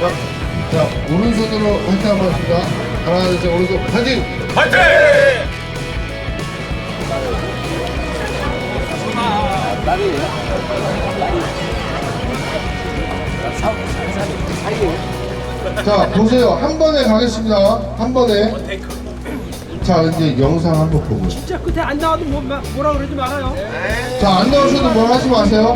자, 자, 오른손으로 활동 한번 합시다. 하나, 둘, 셋, 오른손. 파이팅! 파이팅! 자, 보세요. 한 번에 가겠습니다. 한 번에. 자, 이제 영상 한번 보고. 진짜 끝에 안 나와도 뭐, 뭐라 그러지 말아요. 자, 안 나오셔도 뭘 하지 마세요.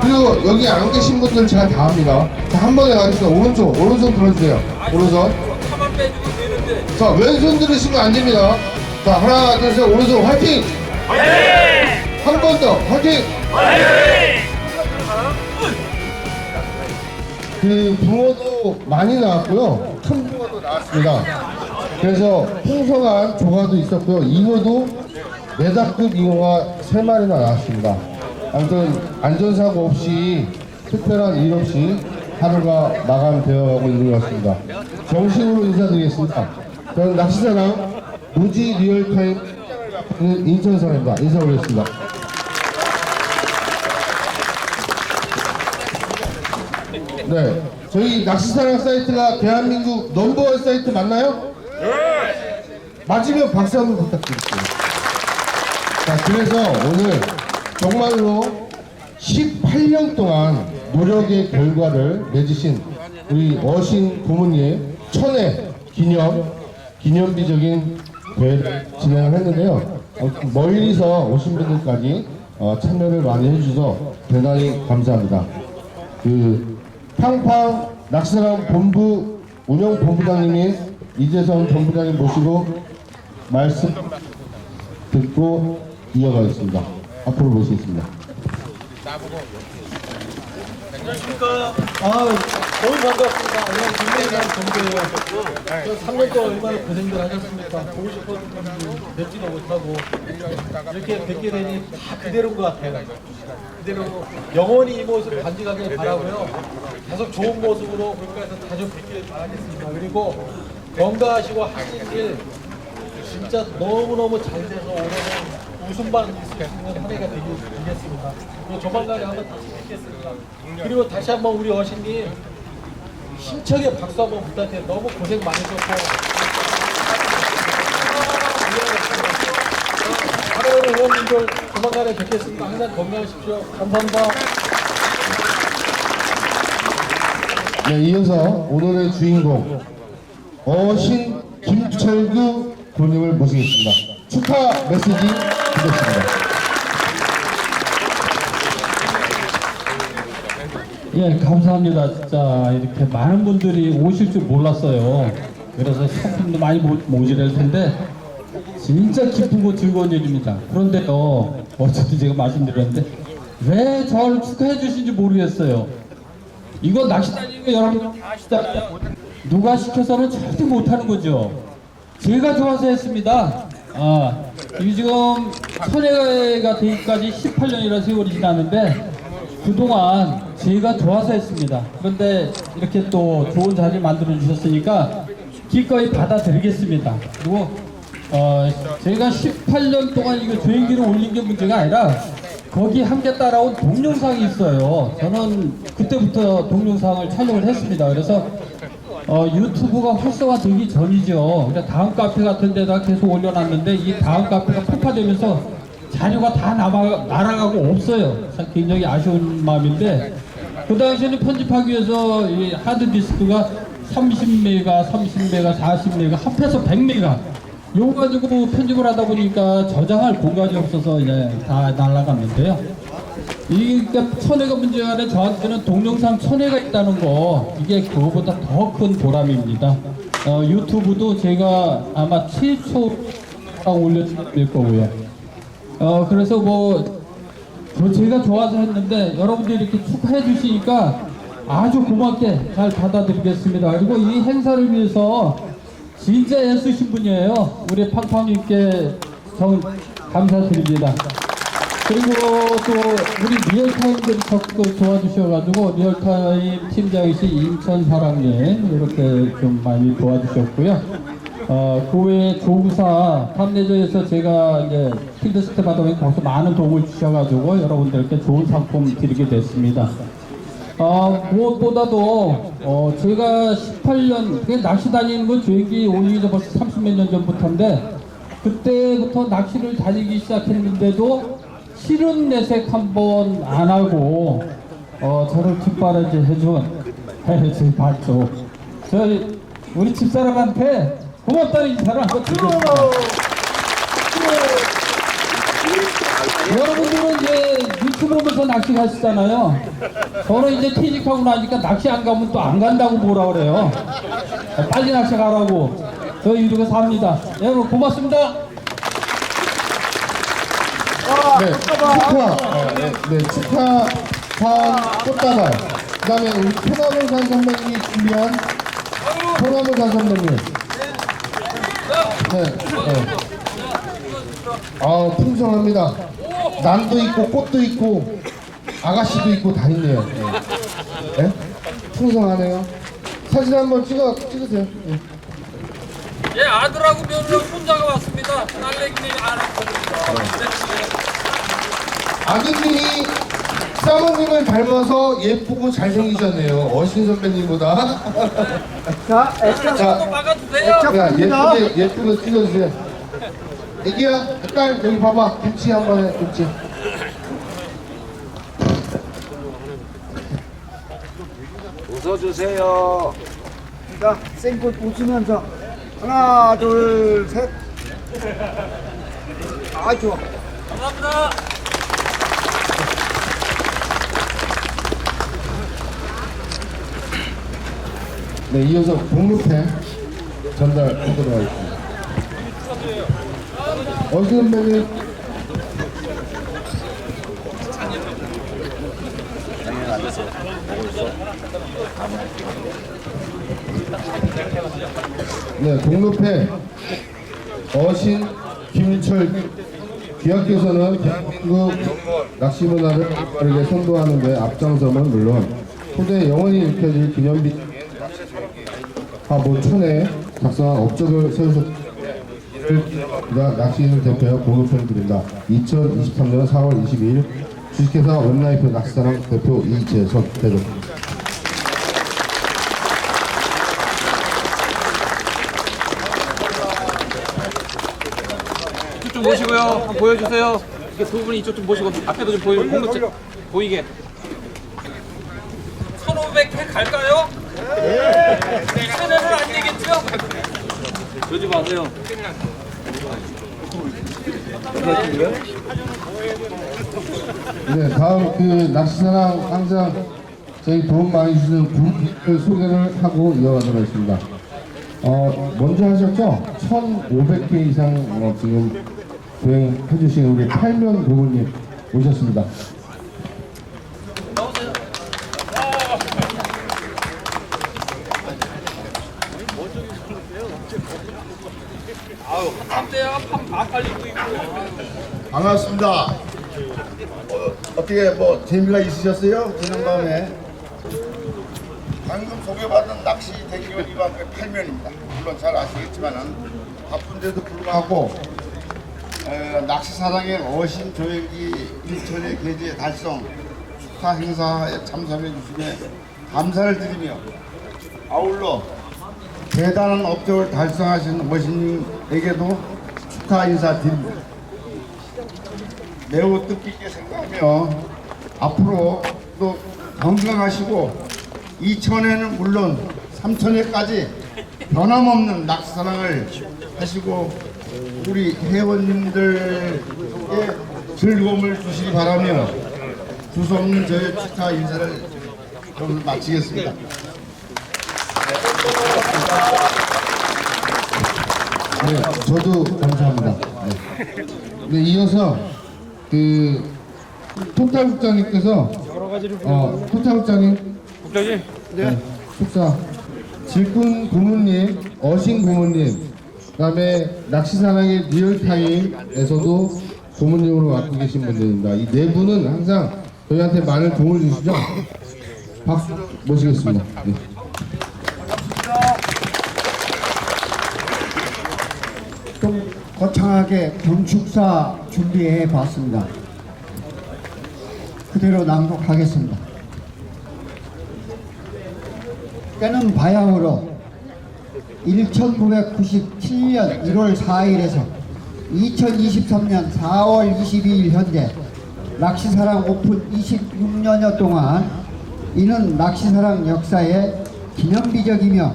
그리고 여기 안 계신 분들 제가 다 합니다. 자, 한 번에 가겠습니다. 오른손, 오른손 들어주세요. 오른손. 가만 빼주고 되는데. 자, 왼손 들으시면 안 됩니다. 자, 하나, 둘, 셋, 오른손 화이팅! 한 번 더, 화이팅! 그 붕어도 많이 나왔고요. 큰 붕어도 나왔습니다. 그래서 풍성한 조가도 있었고요. 잉어도 메다급 잉어가 세 마리나 나왔습니다. 아무튼 안전사고 없이 특별한 일 없이 하루가 마감되어 가고 있는 것 같습니다. 정식으로 인사드리겠습니다. 저는 낚시사랑 무지 리얼타임 인천사입니다. 인사 올리겠습니다. 네. 저희 낚시사랑 사이트가 대한민국 넘버원 사이트 맞나요? 네. 맞으면 박수 한번 부탁드릴게요. 자, 그래서 오늘 정말로 18년 동안 노력의 결과를 맺으신 우리 어신 부모님의 천회 기념, 기념비적인 대회를 진행을 했는데요. 아무튼 멀리서 오신 분들까지 어, 참여를 많이 해주셔서 대단히 감사합니다. 그 팡팡 낚시사랑 본부 운영 본부장님이 이재성 본부장님 모시고 말씀 듣고 이어가겠습니다. 앞으로 모시겠습니다. 아, 너무 반갑습니다. 오늘 굉장히 난 정도예요. 저 3년 동안 얼마나 고생들 하셨습니까? 보고 싶었는데 뵙지도 못하고 이렇게 뵙게 되니 다 그대로인 것 같아요. 그대로 영원히 이 모습 간직하길 바라고요. 계속 좋은 모습으로 국가에서 자주 뵙길 바라겠습니다. 그리고 건강하시고 하신 일 진짜 너무너무 잘 돼서 올해는 수 있는 한 해가 되겠습니다. 그리고 조만간에 한번 다시 뵙겠습니다. 그리고 다시 한번 우리 어신님 힘차게 박수 한번 부탁드려요. 너무 고생 많으셨고 사랑하는 의원님들 조만간에 뵙겠습니다. 항상 건강하십시오. 감사합니다. 네, 이어서 오늘의 주인공 어신 김철규 군님을 모시겠습니다. 축하 메시지 드리겠습니다. 예, 감사합니다. 진짜 이렇게 많은 분들이 오실 줄 몰랐어요. 그래서 상품도 많이 모- 모집할 텐데 진짜 기쁘고 즐거운 일입니다. 그런데요, 어쨌든 제가 말씀드렸는데 왜 저를 축하해 주신지 모르겠어요. 이거 낚시 다니는 거 여러분 다 아시잖아요. 누가 시켜서는 절대 못하는 거죠. 제가 좋아서 했습니다. 아, 이 지금 선회가 되기까지 18년이라는 세월이 지났는데 그동안 제가 좋아서 했습니다. 그런데 이렇게 또 좋은 자리 만들어 주셨으니까 기꺼이 받아들이겠습니다. 그리고 어, 제가 18년 동안 이거 조행기를 올린 게 문제가 아니라 거기 함께 따라온 동영상이 있어요. 저는 그때부터 동영상을 촬영을 했습니다. 그래서 어, 유튜브가 활성화되기 전이죠. 다음 카페 같은 데다 계속 올려놨는데 이 다음 카페가 폭파되면서 자료가 다 남아, 날아가고 없어요. 참 굉장히 아쉬운 마음인데 그 당시에는 편집하기 위해서 이 하드디스크가 30메가, 30메가, 40메가 합해서 100메가 요거 가지고 편집을 하다 보니까 저장할 공간이 없어서 이제 다 날아갔는데요. 이게 그러니까 천회가 문제가 아니라 저한테는 동영상 천회가 있다는 거 이게 그거보다 더 큰 보람입니다. 어, 유튜브도 제가 아마 최초랑 올려드릴 거고요. 어, 그래서 뭐, 저 제가 좋아서 했는데 여러분들이 이렇게 축하해 주시니까 아주 고맙게 잘 받아들이겠습니다. 그리고 이 행사를 위해서 진짜 애쓰신 분이에요. 우리 팡팡님께 정 감사드립니다. 그리고 또 우리 리얼타임들이 적극 도와주셔가지고 리얼타임 팀장이신 임천 사랑님 이렇게 좀 많이 도와주셨고요. 어, 그 외에 조구사 탐내조에서 제가 이제 필드스텝 하다 보니 거기서 많은 도움을 주셔가지고 여러분들께 좋은 상품 드리게 됐습니다. 어, 무엇보다도 어, 제가 18년 그 낚시 다니는 건 저기 올리기 전 벌써 30몇 년 전부터인데 그때부터 낚시를 다니기 시작했는데도 실은 내색 한번 안 하고 어, 저를 뒷바라지 해준 제 봤죠. 저희 우리 집사람한테 고맙다는 인사를 한번 드리겠습니다. 여러분들은 이제 유튜브 보면서 낚시 가시잖아요. 저는 이제 퇴직하고 나니까 낚시 안 가면 또 안 간다고 뭐라 그래요. 빨리 낚시 가라고. 저 이렇게 삽니다. 여러분 고맙습니다. 네, 축하, 네, 네, 축하 산 꽃다발. 그 다음에 우리 소나무 산 선배님이 준비한 소나무 산 선배님. 네, 네. 아 풍성합니다. 난도 있고 꽃도 있고 아가씨도 있고 다 있네요. 네. 네? 풍성하네요. 사진 한번 찍어 찍으세요. 네. 예, 아들하고 며느리 혼자가 왔습니다. 딸내기는 안 아드님이 사모님을 닮아서 예쁘고 잘생기셨네요. 어신 선배님보다. 자, 액션. 자, 또 막아주세요. 야, 예쁘게, 예쁘게 찍어주세요. 애기야, 딸, 여기 봐봐. 김치 한번 해, 김치. 웃어주세요. 자, 생꽃 웃으면서 하나, 둘, 셋. 아, 좋아. 감사합니다. 네, 이어서 공로패 전달하도록 하겠습니다. 어신 선배님. 네, 공로패 어신 김철 귀하께서는 대한민국 낚시 문화를 올바르게 선도하는 데 앞장섬은 물론 후대에 영원히 읽혀질 기념비 하모촌에 작성한 업적을 세우셨습니다. 낚시인을 대표하여 공로편을 드립니다. 2023년 4월 22일 주식회사 웹라이프 낚시사랑 대표 이재석 대표 이쪽 좀 보시고요. 한번 보여주세요. 이게 두 분이 이쪽 좀 보시고 앞에도 좀좀 보이게. 1500회 갈까요? 네. 이번에는 안 되겠죠? 그러지 마세요. 네, 다음 그 낚시사랑 항상 저희 도움 많이 주시는 분들 소개를 하고 이어가도록 하겠습니다. 어, 먼저 하셨죠? 1,500개 이상 어, 지금 도행해 주신 우리 팔면 부부님 오셨습니다. 한때야 판 팔리고 있고. 반갑습니다. 어, 어떻게 뭐 재미가 있으셨어요? 지난 밤에 방금 소개받은 낚시 대기업 이방의 팔면입니다. 물론 잘 아시겠지만은 바쁜데도 불구하고 에, 낚시 사장의 어신 조획이 인천의 계제 달성 축하 행사에 참석해 주심에 감사를 드리며 아울러 대단한 업적을 달성하신 어신님에게도 축하 인사드립니다. 매우 뜻깊게 생각하며 앞으로 또 건강하시고 이천에는 물론 삼천에까지 변함없는 낚시사랑을 하시고 우리 회원님들에게 즐거움을 주시기 바라며 두서 없는 저의 축하 인사를 좀 마치겠습니다. 네, 저도 감사합니다. 네, 네 이어서 그 토탈 국장님께서 어 토탈 국장님 국장님. 네. 축사 질꾼 고모님 어신 고모님 그다음에 낚시사랑의 리얼타임에서도 고모님으로 맡고 계신 분들입니다. 이 네 분은 항상 저희한테 많은 도움을 주시죠. 박수 모시겠습니다. 네. 좀 거창하게 경축사 준비해 봤습니다. 그대로 낭독하겠습니다. 때는 바야흐로 1997년 1월 4일에서 2023년 4월 22일 현재 낚시사랑 오픈 26년여 동안 이는 낚시사랑 역사의 기념비적이며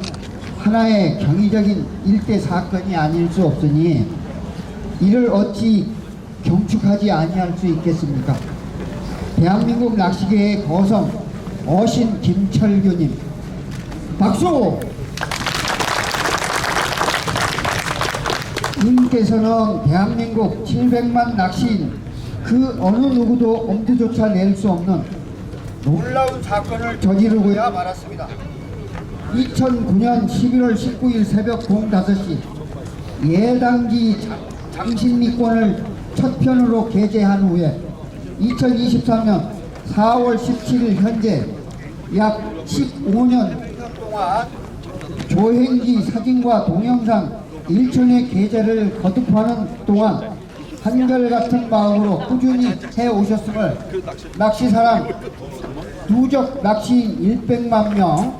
하나의 경이적인 일대 사건이 아닐 수 없으니 이를 어찌 경축하지 아니할 수 있겠습니까? 대한민국 낚시계의 거성 어신 김철규님 박수! 님께서는 대한민국 700만 낚시인 그 어느 누구도 엄두조차 낼 수 없는 놀라운 사건을 저지르고야 말았습니다. 2009년 11월 19일 새벽 05시 예당기 장- 장신미권을 첫 편으로 게재한 후에 2023년 4월 17일 현재 약 15년 동안 조행기 사진과 동영상 1천의 게재를 거듭하는 동안 한결같은 마음으로 꾸준히 해오셨음을 낚시사랑 누적 낚시인 100만 명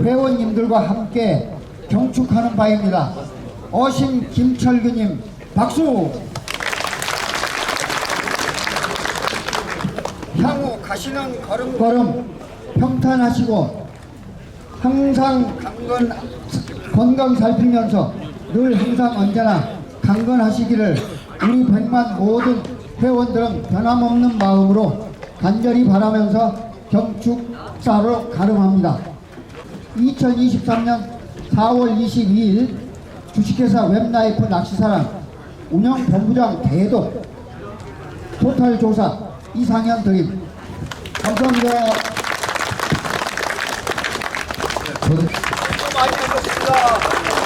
회원님들과 함께 경축하는 바입니다. 어신 김철규님 박수! 향후 가시는 걸음 걸음 평탄하시고 항상 강건 건강 살피면서 늘 항상 언제나 강건하시기를 우리 백만 모든 회원들은 변함없는 마음으로 간절히 바라면서 경축사로 가름합니다. 2023년 4월 22일 주식회사 웹라이프 낚시사랑 운영본부장 대독 토탈 조사 이상현 드림 감사합니다. 저도 많이 하셨습니다.